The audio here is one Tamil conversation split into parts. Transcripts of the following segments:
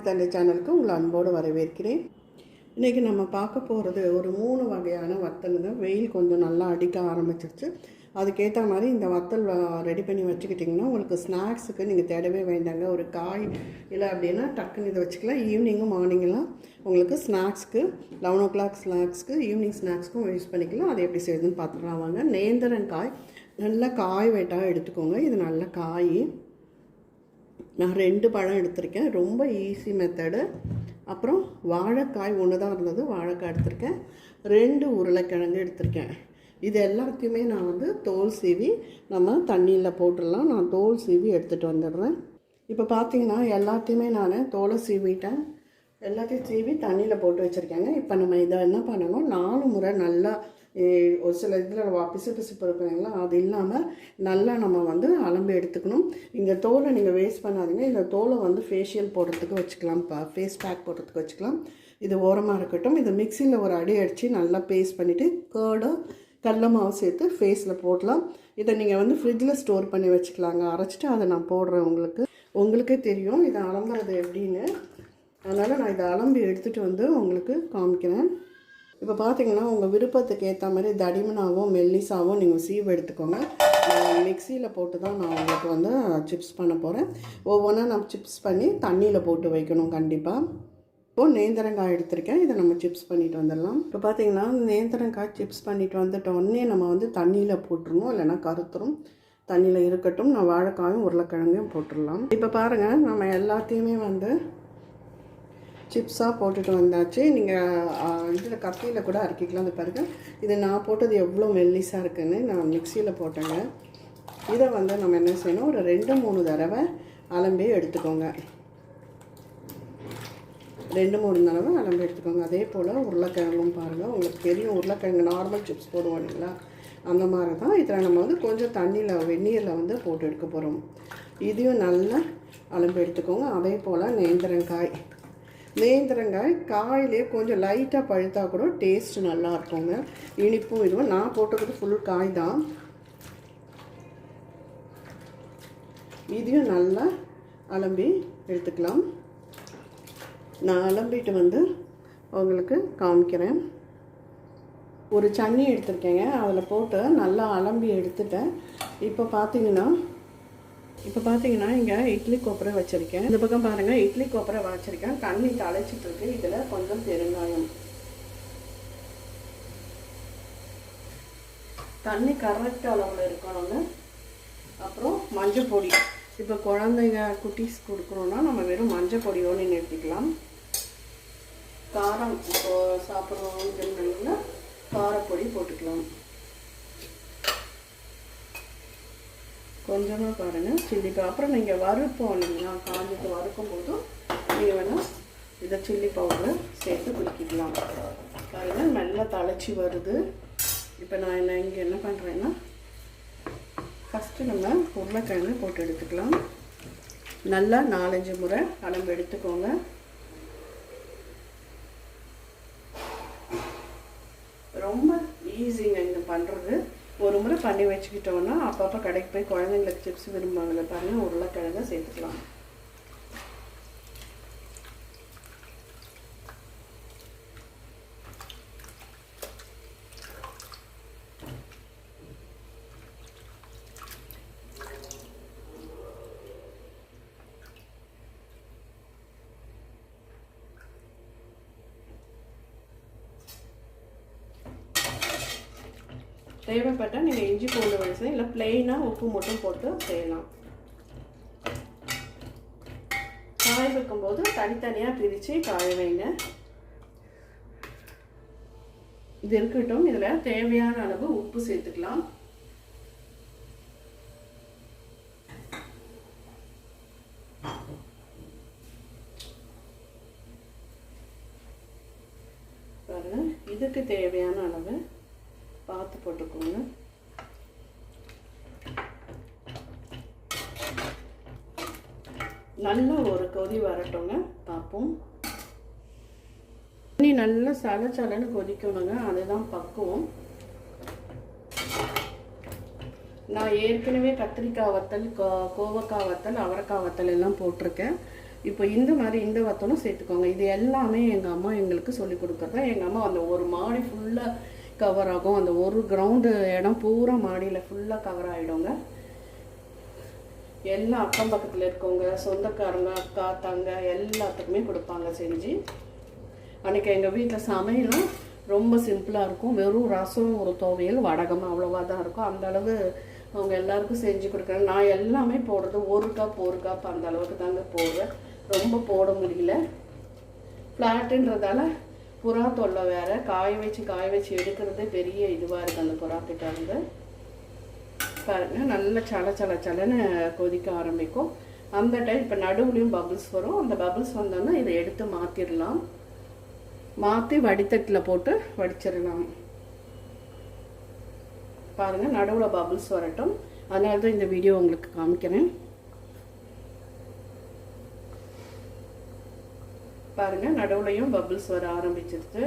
தமிழ் தந்தை சேனலுக்கு உங்களை அன்போடு வரவேற்கிறேன். இன்றைக்கி நம்ம பார்க்க போகிறது ஒரு மூணு வகையான வத்தலுங்க. வெயில் கொஞ்சம் நல்லா அடிக்க ஆரம்பிச்சிருச்சு. அதுக்கேற்ற மாதிரி இந்த வத்தல் ரெடி பண்ணி வச்சுக்கிட்டிங்கன்னா உங்களுக்கு ஸ்நாக்ஸுக்கு நீங்கள் தேடவே வேண்டாங்க. ஒரு காய் இல்லை அப்படின்னா டக்குன்னு இதை வச்சுக்கலாம். ஈவினிங்கும் மார்னிங்கெல்லாம் உங்களுக்கு ஸ்நாக்ஸ்க்கு லெவன் ஓ கிளாக் ஸ்நாக்ஸ்க்கு ஈவினிங் ஸ்நாக்ஸ்க்கும் யூஸ் பண்ணிக்கலாம். அதை எப்படி செய்யுதுன்னு பார்த்துக்கலாம் வாங்க. நேந்திரன் காய் நல்லா காய் வெட்டாக எடுத்துக்கோங்க. இது நல்ல காய். நான் ரெண்டு பழம் எடுத்திருக்கேன். ரொம்ப ஈஸி மெத்தடு அப்புறம் வாழைக்காய் ஒன்று தான் இருந்தது. வாழைக்காய் எடுத்திருக்கேன். ரெண்டு உருளைக்கிழங்கு எடுத்திருக்கேன். இது எல்லாத்தையுமே நான் வந்து தோல் சீவி நம்ம தண்ணியில் போட்டுடலாம். நான் தோல் சீவி எடுத்துகிட்டு வந்துடுறேன். இப்போ பார்த்தீங்கன்னா எல்லாத்தையுமே நான் தோலை சீவிட்டேன். எல்லாத்தையும் சீவி தண்ணியில் போட்டு வச்சுருக்கேங்க. இப்போ நம்ம இதை என்ன பண்ணணும்? நாலு முறை நல்லா ஒரு சில இதில் பிசு பிசுப்பு இருக்கிறீங்களா அது இல்லாமல் நல்லா நம்ம வந்து அலம்பு எடுத்துக்கணும். இந்த தோலை நீங்கள் வேஸ்ட் பண்ணாதீங்க. இந்த தோலை வந்து ஃபேஷியல் போடுறதுக்கு வச்சுக்கலாம் ஃபேஸ் பேக் போடுறதுக்கு வச்சுக்கலாம். இது ஓரமாக இருக்கட்டும். இதை மிக்சியில் ஒரு அடி அடித்து நல்லா பேஸ்ட் பண்ணிவிட்டு கேர்டோ கடல மாவு சேர்த்து ஃபேஸில் போடலாம். இதை நீங்கள் வந்து ஃப்ரிட்ஜில் ஸ்டோர் பண்ணி வச்சுக்கலாங்க. அரைச்சிட்டு அதை நான் போடுறேன் உங்களுக்கு. உங்களுக்கே தெரியும். இதை அலம்புறது எப்படின்னு. அதனால் நான் இதை அலம்பி எடுத்துகிட்டு வந்து உங்களுக்கு காமிக்கிறேன். இப்போ பார்த்தீங்கன்னா உங்கள் விருப்பத்துக்கு ஏற்ற மாதிரி தடிமனாகவும் மெல்லிசாகவும் நீங்கள் சீவ் எடுத்துக்கோங்க. மிக்சியில் போட்டு தான் நான் உங்களுக்கு வந்து சிப்ஸ் பண்ண போகிறேன் ஒவ்வொன்றா நான் சிப்ஸ் பண்ணி தண்ணியில் போட்டு வைக்கணும் கண்டிப்பாக இப்போது நேந்திரங்காய் எடுத்திருக்கேன். இதை நம்ம சிப்ஸ் பண்ணிட்டு வந்துடலாம். இப்போ பார்த்தீங்கன்னா நேந்திரங்காய் சிப்ஸ் பண்ணிட்டு வந்துட்டோடனே நம்ம வந்து தண்ணியில் போட்டுருணும் இல்லைன்னா கருத்துரும். தண்ணியில் இருக்கட்டும். நான் வாழைக்காயும் உருளைக்கிழங்கையும் போட்டுடலாம். இப்போ பாருங்கள் நம்ம எல்லாத்தையுமே வந்து சிப்ஸாக போட்டுட்டு வந்தாச்சு. நீங்கள் இதில் கத்தியில் கூட அரைக்கிக்கலாம். அது பாருங்கள் இது நான் போட்டது எவ்வளோ மெல்லிஸாக இருக்குன்னு நான் மிக்சியில் போட்டேங்க. இதை வந்து நம்ம என்ன செய்யணும்? ஒரு ரெண்டு மூணு தடவை அலம்பி எடுத்துக்கோங்க. ரெண்டு மூணு தடவை அலம்பி எடுத்துக்கோங்க. அதே போல் உருளைக்கிழங்கும் பாருங்கள் உங்களுக்கு தெரியும் உருளைக்கிழங்கு நார்மல் சிப்ஸ் போடுவோம் இல்லைங்களா? அந்த மாதிரி தான். இதில் நம்ம வந்து கொஞ்சம் தண்ணியில் வெந்நீரில் வந்து போட்டு எடுக்க போகிறோம் இதையும் நல்லா அலம்பி எடுத்துக்கோங்க. அதே போல் நேந்திரங்காய். நேந்திரங்காய் காயிலே கொஞ்சம் லைட்டாக பழுத்தா கூட டேஸ்ட் நல்லா இருக்குங்க இனிப்பும் இதுவும் நான் போட்டுக்கிறது ஃபுல் காய் தான் இதையும் நல்லா அலம்பி எடுத்துக்கலாம். நான் அலம்பிட்டு வந்து உங்களுக்கு காமிக்கிறேன். ஒரு சன்னி எடுத்திருக்கேங்க. அதில் போட்டு நல்லா அலம்பி எடுத்துட்டேன். இப்போ பார்த்தீங்கன்னா இப்போ பார்த்தீங்கன்னா இங்கே இட்லி கோப்பரை வச்சுருக்கேன். இந்த பக்கம் பாருங்கள் இட்லி கோப்பரை வச்சுருக்கேன். தண்ணி தழைச்சிட்டுருக்கு இதில் கொஞ்சம் பெருங்காயம். தண்ணி கரெக்ட் அளவில் இருக்கணும்னு. அப்புறம் மஞ்சள் பொடி. இப்போ குழந்தைங்க குட்டீஸ் கொடுக்குறோன்னா நம்ம வெறும் மஞ்சள் பொடியோடு நிறுத்திக்கலாம். காரம் இப்போ சாப்பிட்றோம்னா காரப்பொடி போட்டுக்கலாம். கொஞ்சமாக பாருங்கள் சில்லிக்கு அப்புறம் நீங்கள் வறுப்போம் இல்லைங்களா? காஞ்சிட்டு வறுக்கும் போதும் நீங்கள் வேணால் இதை சில்லி பவுடர் சேர்த்து குடிக்கலாம் பாருங்கள் நல்லா தழைச்சி வருது. இப்போ நான் என்ன இங்கே என்ன பண்ணுறேன்னா ஃபஸ்ட்டு நம்ம உருளைக்கிழங்கு போட்டு எடுத்துக்கலாம். நல்லா நாலஞ்சு முறை கலம்பு எடுத்துக்கோங்க. ரொம்ப ஈஸிங்க இந்த பண்ணுறது முறை பண்ணி வச்சுக்கிட்டோன்னா அப்பப்போ கடைக்கு போய் குழந்தைங்களுக்கு சிப்ஸ் விரும்புவாங்கல்ல பாருங்கள் உருளைக்கிழங்க சேர்த்துக்கலாம். தேவைப்பட்டால் நீங்கள் இஞ்சி பூண்டு வயசு இல்லை பிளெயினாக உப்பு மட்டும் போட்டு செய்யலாம். காய வைக்கும்போது தனித்தனியாக பிரித்து காய வைங்க. இது இருக்கட்டும். இதில் தேவையான அளவு உப்பு சேர்த்துக்கலாம். இதுக்கு தேவையான போட்டுக்கோங்க. நல்லா ஒரு கொதி வரட்டோங்க. பார்ப்போம். தண்ணி நல்லா சல சலன்னு கொதிக்கணுங்க. அதுதான் பக்குவம். நான் ஏற்கனவே கத்திரிக்காய் வத்தல் கோவக்காய் வத்தல் அவரைக்காய் வத்தல் எல்லாம் போட்டிருக்கேன். இப்போ இந்த மாதிரி இந்த வத்தலும் சேர்த்துக்கோங்க. இது எல்லாமே எங்கள் அம்மா எங்களுக்கு சொல்லி கொடுக்குறதா? எங்கள் அம்மா அந்த ஒரு மாடி ஃபுல்லாக கவர் ஆகும். அந்த ஒரு கிரவுண்டு இடம் பூரா மாடியில் ஃபுல்லாக கவர் ஆகிடுங்க எல்லா அக்கம் பக்கத்தில் இருக்கவங்க சொந்தக்காரங்க அக்கா தங்க எல்லாத்துக்குமே கொடுப்பாங்க செஞ்சு. அன்றைக்கி எங்கள் வீட்டில் சமையலும் ரொம்ப சிம்பிளாக இருக்கும். வெறும் ரசம் ஒரு துவையல் வடகம் அவ்வளோவா தான் இருக்கும் அந்தளவு அவங்க எல்லாருக்கும் செஞ்சு கொடுக்குறாங்க நான் எல்லாமே போடுறது ஒரு கப் ஒரு கப் அந்த அளவுக்கு தாங்க போடுறேன். ரொம்ப போட முடியல. ஃப்ளாட்டுன்றதால புறா தொல்லை வேற. காய வச்சு காய வச்சு எடுக்கிறதே பெரிய இதுவாக இருக்குது அந்த புறா வந்து. பாருங்கள் பாருங்க நல்ல சல சல சலன்னு கொதிக்க ஆரம்பிக்கும். அந்த டைம் இப்போ நடுவுலையும் பபுள்ஸ் வரும். அந்த பபுள்ஸ் வந்தோன்னா இதை எடுத்து மாற்றிடலாம் மாற்றி வடித்தட்டில் போட்டு வடிச்சிடலாம். பாருங்கள் நடுவில் பபுள்ஸ் வரட்டும். அதனால தான் இந்த வீடியோ உங்களுக்கு காமிக்கிறேன். பாருங்கள் நடுவுலையும் பபிள்ஸ் வர ஆரம்பிச்சிருச்சு.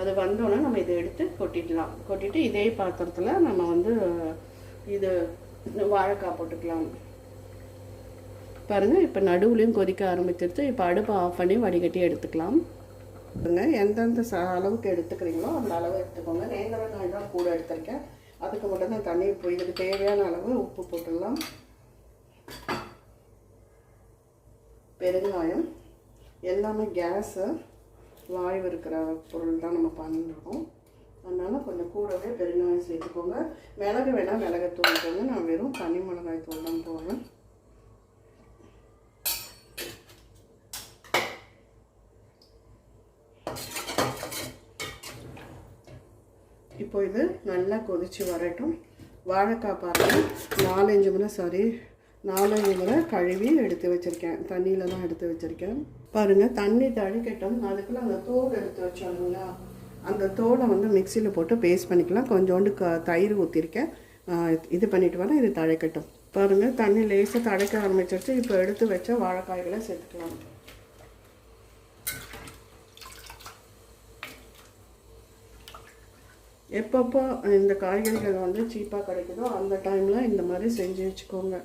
அது வந்தோன்னே நம்ம இதை எடுத்து கொட்டிடலாம். கொட்டிட்டு இதே பாத்திரத்தில் நம்ம வந்து இது வாழைக்காய் போட்டுக்கலாம். பாருங்கள் இப்போ நடுவுலையும் கொதிக்க ஆரம்பிச்சிருச்சு. இப்போ அடுப்பை ஆஃப் பண்ணி வடிகட்டி எடுத்துக்கலாம். பாருங்க எந்தெந்த ச அளவுக்கு எடுத்துக்கிறீங்களோ அந்த அளவு எடுத்துக்கோங்க. நேந்திரங்காய் தான் கூட எடுத்திருக்கேன். அதுக்கு மட்டும் தான் தண்ணி இப்போ இதுக்கு தேவையான அளவு உப்பு போட்டுடலாம். பெருங்காயம் எல்லாமே கேஸை வாய்வு இருக்கிற பொருள் தான் நம்ம பண்ணிருக்கோம் அதனால் கொஞ்சம் கூடவே பெருங்காயம் சேர்த்துக்கோங்க. மிளகு வேணால் மிளகு போங்க நான் வெறும் தனி மிளகாய் தூள் தான் போவேன் இப்போ இது நல்லா கொதித்து வரட்டும். வாழைக்காய் பாருங்கள் நாலஞ்சு முறை சாரி நாலஞ்சு முறை கழுவி எடுத்து வச்சுருக்கேன். தண்ணியில் தான் எடுத்து வச்சுருக்கேன். பாருங்கள் தண்ணி தழிக்கட்டும் அதுக்குள்ளே அந்த தோல் எடுத்து வச்சோம்ங்களா அந்த தோலை வந்து மிக்சியில் போட்டு பேஸ்ட் பண்ணிக்கலாம். கொஞ்சோண்டு க தயிர் ஊற்றிருக்கேன் இது பண்ணிட்டு வரேன் இது தழைக்கட்டும். பாருங்கள் தண்ணி லேசாக தழைக்க ஆரம்பிச்சிருச்சு. இப்போ எடுத்து வச்ச வாழைக்காய்களை சேர்த்துக்கலாம். எப்பப்போ இந்த காய்கறிகள் வந்து சீப்பாக கிடைக்குதோ அந்த டைமில் இந்த மாதிரி செஞ்சு வச்சுக்கோங்க.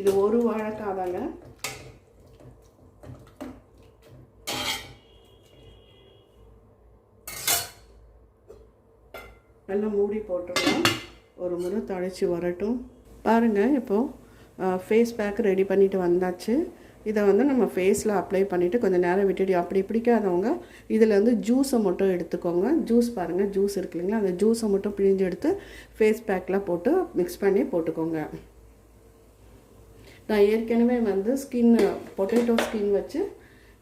இது ஒரு வாழைக்காய் தாங்க. நல்லா மூடி போட்டுருவோம் ஒரு முறை தழைச்சி வரட்டும். பாருங்கள் இப்போது ஃபேஸ் பேக் ரெடி பண்ணிவிட்டு வந்தாச்சு. இதை வந்து நம்ம ஃபேஸில் அப்ளை பண்ணிவிட்டு கொஞ்சம் நேரம் விட்டுட்டு அப்படி பிடிக்காதவங்க இதில் வந்து ஜூஸை மட்டும் எடுத்துக்கோங்க. ஜூஸ் பாருங்கள் ஜூஸ் இருக்கு இல்லைங்களா? அந்த ஜூஸை மட்டும் பிழிஞ்சு எடுத்து ஃபேஸ் பேக்கில் போட்டு மிக்ஸ் பண்ணி போட்டுக்கோங்க. நான் ஏற்கனவே வந்து ஸ்கின் பொட்டேட்டோ ஸ்கின் வச்சு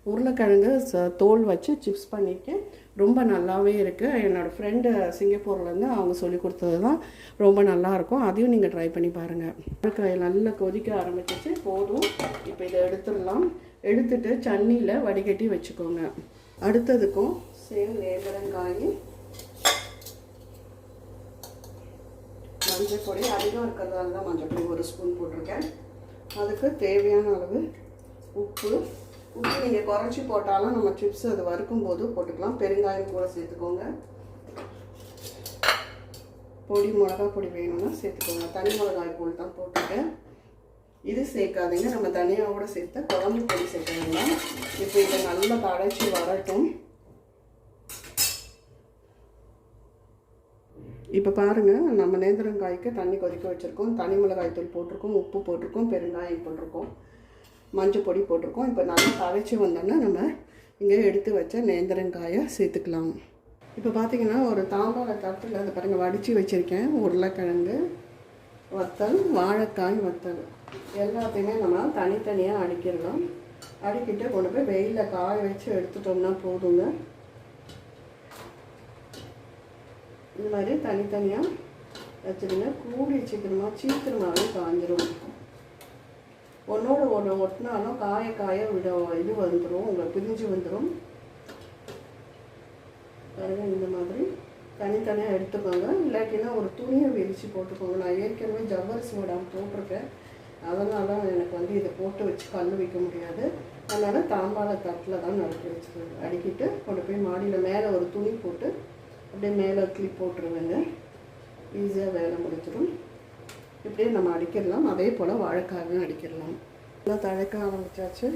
உருளைக்கிழங்கு ச- தோல் வச்சு சிப்ஸ் பண்ணியிருக்கேன். ரொம்ப நல்லாவே இருக்குது என்னோடய ஃப்ரெண்டு சிங்கப்பூர்லேருந்து அவங்க சொல்லி கொடுத்தது தான் ரொம்ப நல்லாயிருக்கும் அதையும் நீங்கள் ட்ரை பண்ணி பாருங்கள் உருளைக்காய் நல்லா கொதிக்க ஆரம்பிச்சிச்சு போதும். இப்போ இதை எடுத்துடலாம். எடுத்துட்டு சன்னியில் வடிகட்டி வச்சுக்கோங்க. அடுத்ததுக்கும் சேம் நேந்திரங்காய் மஞ்சள் பொடி. அதிகம் இருக்கிறதால தான் மஞ்சள் பொடி ஒரு ஸ்பூன் போட்டிருக்கேன். அதுக்கு தேவையான அளவு உப்பு. உப்பு நீங்கள் குறைச்சி போட்டாலும் நம்ம சிப்ஸ் அது வறுக்கும் போது போட்டுக்கலாம். பெருங்காயம் கூட சேர்த்துக்கோங்க. பொடி மிளகா பொடி வேணும்னா சேர்த்துக்கோங்க. தனி மிளகாய் பொடி தான் போட்டுருக்கேன். இது சேர்க்காதீங்க. நம்ம தனியாவோட சேர்த்து குழம்பு பொடி சேர்க்க வேண்டாம் இப்போ இதை நல்லா கடைச்சி வரட்டும். இப்போ பாருங்கள் நம்ம நேந்திரங்காய்க்கு தண்ணி கொதிக்க வச்சுருக்கோம். தனி மிளகாய் தூள் போட்டிருக்கோம் உப்பு போட்டிருக்கோம் பெருங்காயம் போட்டிருக்கோம் மஞ்சள் பொடி போட்டிருக்கோம். இப்போ நல்லா கரைச்சி வந்தோன்னா நம்ம இங்கே எடுத்து வச்ச நேந்திரங்காயை சேர்த்துக்கலாம். இப்போ பார்த்தீங்கன்னா ஒரு தாம்பாள தட்டில் அதை பாருங்கள் வடித்து வச்சுருக்கேன். உருளைக்கிழங்கு வத்தல் வாழைக்காய் வத்தல். எல்லாத்தையுமே நம்ம தனித்தனியாக அடிக்கிடலாம் அடிக்கிட்டு கொண்டு போய் வெயிலில் காய வச்சு எடுத்துட்டோம்னா போதுங்க. இந்த மாதிரி தனித்தனியாக வச்சுருங்க கூடி சீக்கிரமாக சீக்கிரமாகவே காஞ்சிரும். ஒன்றோட ஒன்று ஒட்டினாலும் காய காய விட இது வந்துடும் உங்களை பிரிஞ்சு வந்துடும் பாருங்க இந்த மாதிரி தனித்தனியாக எடுத்துக்கோங்க. இல்லாட்டினா ஒரு துணியை விரித்து போட்டுக்கோங்க. நான் ஏற்கனவே ஜவ்வரிசி விடாமல் போட்டிருக்கேன். அதனால எனக்கு வந்து இதை போட்டு வச்சு கல் வைக்க முடியாது. அதனால் தாம்பாள தட்டில் தான் நடத்தி வச்சுருவேன் அடிக்கிட்டு கொண்டு போய் மாடியில் மேலே ஒரு துணி போட்டு அப்படியே மேலே கிளிப் போட்டுருவேங்க. ஈஸியாக வேலை முடிச்சிடும் இப்படியே நம்ம அடிக்கிடலாம் அதே போல் வாழைக்காயும் அடிக்கிடலாம் நல்லா தழைக்க ஆரம்பிச்சாச்சு.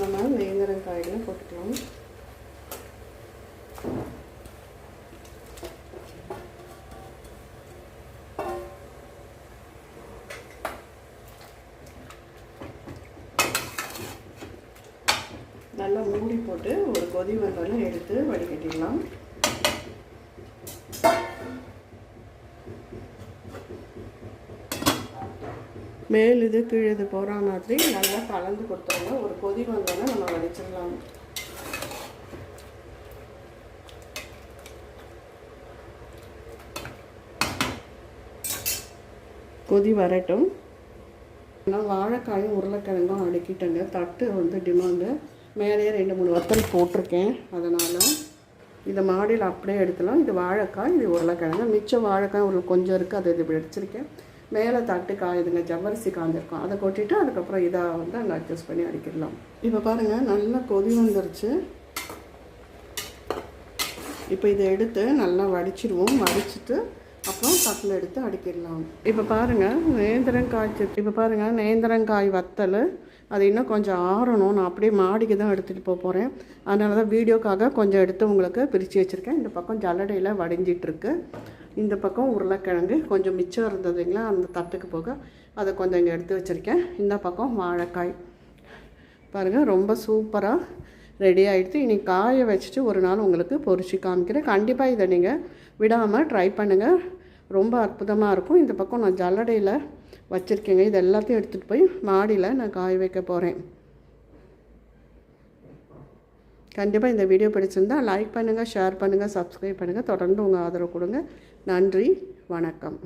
நம்ம நேந்திரங்காய்களை போட்டுக்கலாம். நல்லா மூடி போட்டு ஒரு கொதி வந்தாலும் எடுத்து வடிகட்டிடலாம். மேல் இது கீழ் இது போகிற மாதிரி நல்லா கலந்து கொடுத்தோம்னா ஒரு கொதி வந்தோன்னா நம்ம வடிச்சிடலாம் கொதி வரட்டும். நான் வாழைக்காயும் உருளைக்கிழங்கும் அடுக்கிட்டேங்க. தட்டு வந்து டிமாண்டு மேலேயே ரெண்டு மூணு வத்தல் போட்டிருக்கேன். அதனால் இதை மாடியில் அப்படியே எடுக்கலாம். இது வாழைக்காய் இது உருளைக்கிழங்கு. மிச்சம் வாழைக்காய் ஒரு கொஞ்சம் இருக்குது அதை இது இப்படி அடிச்சிருக்கேன் மேலே தட்டு காயுதுங்க ஜவ்வரிசி காய்ஞ்சிருக்கும் அதை கொட்டிட்டு அதுக்கப்புறம் இதை வந்து அங்கே அட்ஜஸ்ட் பண்ணி அடிக்கிடலாம் இப்போ பாருங்கள் நல்லா கொதி வந்துருச்சு. இப்போ இதை எடுத்து நல்லா வடிச்சிடுவோம் வடிச்சிட்டு அப்புறம் தட்டில் எடுத்து அடிக்கிடலாம் இப்போ பாருங்கள் நேந்திரங்காய் இப்போ பாருங்கள் நேந்திரங்காய் வத்தல். அது இன்னும் கொஞ்சம் ஆறணும். நான் அப்படியே மாடிக்கு தான் எடுத்துகிட்டு போக போகிறேன் அதனால தான் வீடியோக்காக கொஞ்சம் எடுத்து உங்களுக்கு பிரித்து வச்சுருக்கேன். இந்த பக்கம் ஜல்லடையில் வடிஞ்சிட்ருக்கு இந்த பக்கம் உருளைக்கிழங்கு கொஞ்சம் மிச்சம் இருந்ததுங்களா அந்த தட்டுக்கு போக அதை கொஞ்சம் இங்கே எடுத்து வச்சுருக்கேன். இந்த பக்கம் வாழைக்காய். பாருங்கள் ரொம்ப சூப்பராக ரெடி ஆகிடுது இனி காய வச்சுட்டு ஒரு நாள் உங்களுக்கு பொறிச்சு காமிக்கிறேன். கண்டிப்பாக இதை நீங்கள் விடாமல் ட்ரை பண்ணுங்கள் ரொம்ப அற்புதமாக இருக்கும். இந்த பக்கம் நான் ஜல்லடையில் வச்சுருக்கேங்க. இது எல்லாத்தையும் எடுத்துகிட்டு போய் மாடியில் நான் காய வைக்க போகிறேன் கண்டிப்பாக இந்த வீடியோ பிடிச்சிருந்தால் லைக் பண்ணுங்கள் ஷேர் பண்ணுங்கள் சப்ஸ்கிரைப் பண்ணுங்கள் தொடர்ந்து உங்கள் ஆதரவு கொடுங்க. நன்றி வணக்கம்.